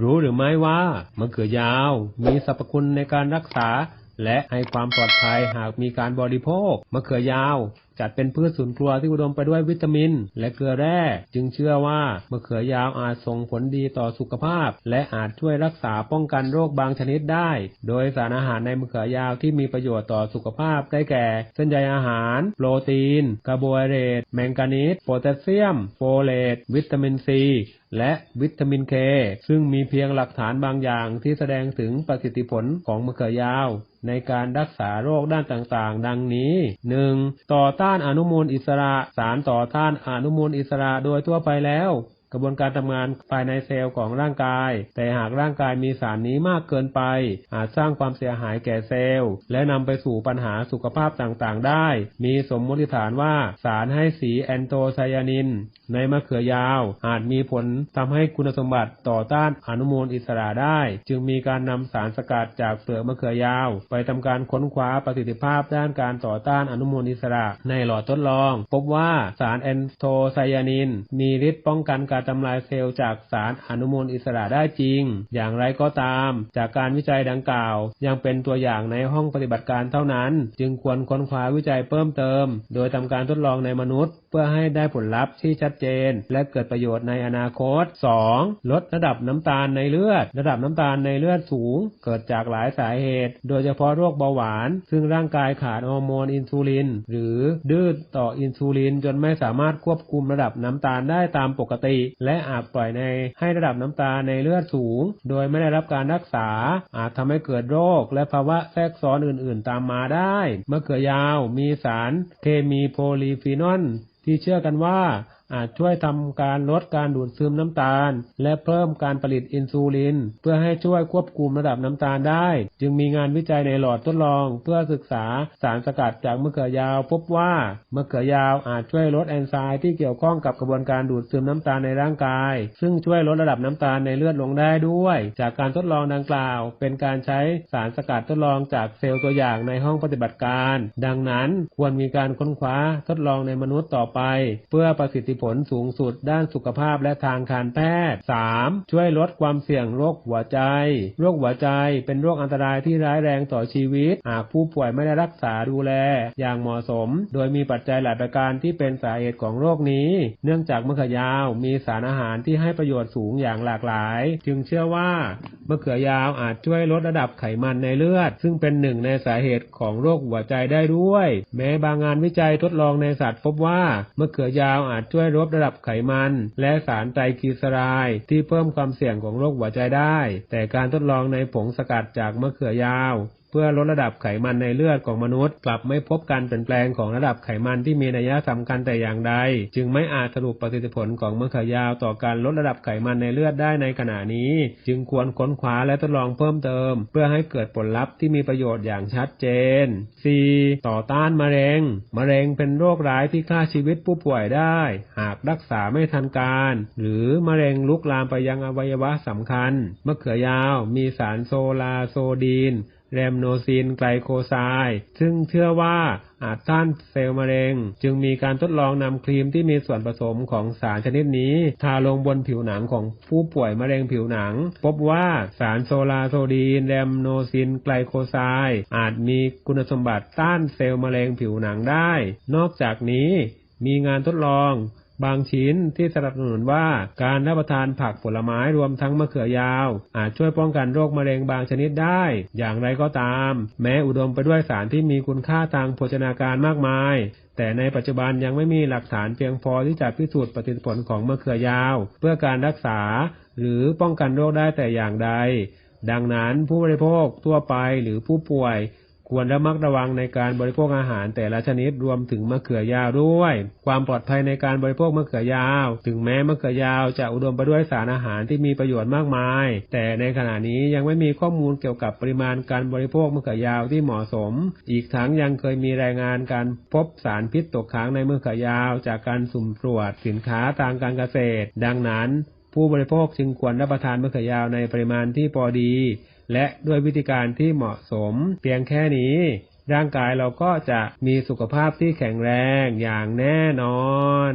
รู้หรือไม่ว่ามะเขือยาว มีสรรพคุณในการรักษา และให้ความปลอดภัยหากมีการบริโภคมะเขือยาว จัดเป็นพืชสวนครัวที่อุดมไปด้วยวิตามิน และเกลือแร่ จึงเชื่อว่ามะเขือยาวอาจส่งผลดีต่อสุขภาพ และอาจช่วยรักษาป้องกันโรคบางชนิดได้ โดยสารอาหารในมะเขือยาวที่มีประโยชน์ต่อสุขภาพได้แก่ เส้นใยอาหาร โปรตีนคาร์โบไฮเดรตแมงกานีสโพแทสเซียม โฟเลตวิตามินซีและวิตามินเค ซึ่งมีเพียงหลักฐานบางอย่างที่แสดงถึงประสิทธิผลของมะเขือยาว ในการรักษาโรคด้านต่างๆ ดังนี้ 1. ต่อต้านานอนุมูลอิสระสารต่อต้านอนุมูลอิสระโดยทั่วไปแล้ว กระบวนการทำงานภายในเซลล์ของร่างกาย แต่หากร่างกายมีสารนี้มากเกินไป อาจสร้างความเสียหายแก่เซลล์ และนำไปสู่ปัญหาสุขภาพต่างๆ ได้ มีสมมติฐานว่าสารให้สีแอนโทไซยานิน ในมะเขือยาว อาจมีผลทำให้คุณสมบัติต่อต้านอนุมูลอิสระได้ จึงมีการนำสารสกัดจากเปลือกมะเขือยาว ไปทำการค้นคว้าประสิทธิภาพด้านการต่อต้านอนุมูลอิสระในหลอดทดลอง พบว่าสารแอนโทไซยานิน มีฤทธิ์ป้องกันการทำลายเซลล์จากสารอนุมูลอิสระได้จริง อย่างไรก็ตาม จากการวิจัยดังกล่าว ยังเป็นตัวอย่างในห้องปฏิบัติการเท่านั้น จึงควรค้นคว้าวิจัยเพิ่มเติม โดยทำการทดลองในมนุษย์ เพื่อให้ได้ผลลัพธ์ที่ชัดเจน และเกิดประโยชน์ในอนาคต 2. ลดระดับน้ำตาลในเลือด ระดับน้ำตาลในเลือดสูง เกิดจากหลายสาเหตุ โดยเฉพาะโรคเบาหวาน ซึ่งร่างกายขาดฮอร์โมนอินซูลิน หรือดื้อต่ออินซูลินจนไม่สามารถควบคุมระดับน้ำตาลได้ตามปกติและอาจปล่อยในให้ระดับน้ำตาในเลือดสูง โดยไม่ได้รับการรักษา อาจทำให้เกิดโรค และภาวะแทรกซ้อนอื่นๆ ตามมาได้มะเขือยาวมีสารเคมีโพลีฟีนอลที่เชื่อกันว่า อาจช่วยทำการลดการดูดซึมน้ำตาล และเพิ่มการผลิตอินซูลิน เพื่อให้ช่วยควบคุมระดับน้ำตาลได้ จึงมีงานวิจัยในหลอดทดลอง เพื่อศึกษาสารสกัดจากมะเขือยาว พบว่ามะเขือยาวอาจช่วยลดแอนไซม์ที่เกี่ยวข้องกับกระบวนการดูดซึมน้ำตาลในร่างกาย ซึ่งช่วยลดระดับน้ำตาลในเลือดลงได้ด้วย จากการทดลองดังกล่าว เป็นการใช้สารสกัดทดลองจากเซลล์ตัวอย่างในห้องปฏิบัติการ ดังนั้นควรมีการค้นคว้าทดลองในมนุษย์ต่อไป เพื่อประสิทธิผลสูงสุดด้านสุขภาพและทางการแพทย์ 3. ช่วยลดความเสี่ยงโรคหัวใจ โรคหัวใจเป็นโรคอันตรายที่ร้ายแรงต่อชีวิต หากผู้ป่วยไม่ได้รักษาดูแล อย่างเหมาะสม โดยมีปัจจัยหลายประการที่เป็นสาเหตุของโรคนี้ เนื่องจากมะเขือยาวมีสารอาหารที่ให้ประโยชน์สูงอย่างหลากหลาย จึงเชื่อว่ามะเขือยาวอาจช่วยลดระดับไขมันในเลือด ซึ่งเป็นหนึ่งในสาเหตุของโรคหัวใจได้ด้วย แม้บางงานวิจัยทดลองในสัตว์พบว่ามะเขือยาวอาจช่วยลดระดับไขมัน และสารไตรกลีเซอไรด์ที่เพิ่มความเสี่ยงของโรคหัวใจได้ แต่การทดลองในผงสกัดจากมะเขือยาว เพื่อลดระดับไขมันในเลือดของมนุษย์ กลับไม่พบการเปลี่ยนแปลงของระดับไขมันที่มีนัยสำคัญแต่อย่างใด จึงไม่อาจสรุปประสิทธิผลของมะเขือยาวต่อการลดระดับไขมันในเลือดได้ในขณะนี้ จึงควรค้นคว้าและทดลองเพิ่มเติม เพื่อให้เกิดผลลัพธ์ที่มีประโยชน์อย่างชัดเจน 4. ต่อต้านมะเร็ง มะเร็งเป็นโรคร้ายที่ฆ่าชีวิตผู้ป่วยได้ หากรักษาไม่ทันการ หรือมะเร็งลุกลามไปยังอวัยวะสำคัญมะเขือยาว มีสารโซลาโซดีน แรมโนซินไกลโคไซด์ซึ่งเชื่อว่าอาจต้านเซลล์มะเร็ง จึงมีการทดลองนำครีมที่มีส่วนผสมของสารชนิดนี้ ทาลงบนผิวหนังของผู้ป่วยมะเร็งผิวหนัง พบว่าสารโซลาโซดีนแรมโนซินไกลโคไซด์อาจมีคุณสมบัติต้านเซลล์มะเร็งผิวหนังได้ นอกจากนี้มีงานทดลอง บางชิ้นที่สนับสนุนว่าการรับประทานผักผลไม้รวมทั้งมะเขือยาว อาจช่วยป้องกันโรคมะเร็งบางชนิดได้ อย่างไรก็ตาม แม้อุดมไปด้วยสารที่มีคุณค่าทางโภชนาการมากมาย แต่ในปัจจุบันยังไม่มีหลักฐานเพียงพอที่จะพิสูจน์ประสิทธิผลของมะเขือยาว เพื่อการรักษา หรือป้องกันโรคได้แต่อย่างใดดังนั้นผู้บริโภคทั่วไปหรือผู้ป่วย ควรระมัดระวังในการบริโภคอาหารแต่ละชนิดรวมถึงมะเขือยาวด้วย ความปลอดภัยในการบริโภคมะเขือยาว ถึงแม้มะเขือยาวจะอุดมไปด้วยสารอาหารที่มีประโยชน์มากมาย แต่ในขณะนี้ยังไม่มีข้อมูลเกี่ยวกับปริมาณการบริโภคมะเขือยาวที่เหมาะสม อีกทั้งยังเคยมีรายงานการพบสารพิษตกค้างในมะเขือยาว จากการสุ่มตรวจสินค้าทางการเกษตร ดังนั้น ผู้บริโภคจึงควรรับประทานมะเขือยาวในปริมาณที่พอดี และด้วยวิธีการที่เหมาะสม เพียงแค่นี้ ร่างกายเราก็จะมีสุขภาพที่แข็งแรงอย่างแน่นอน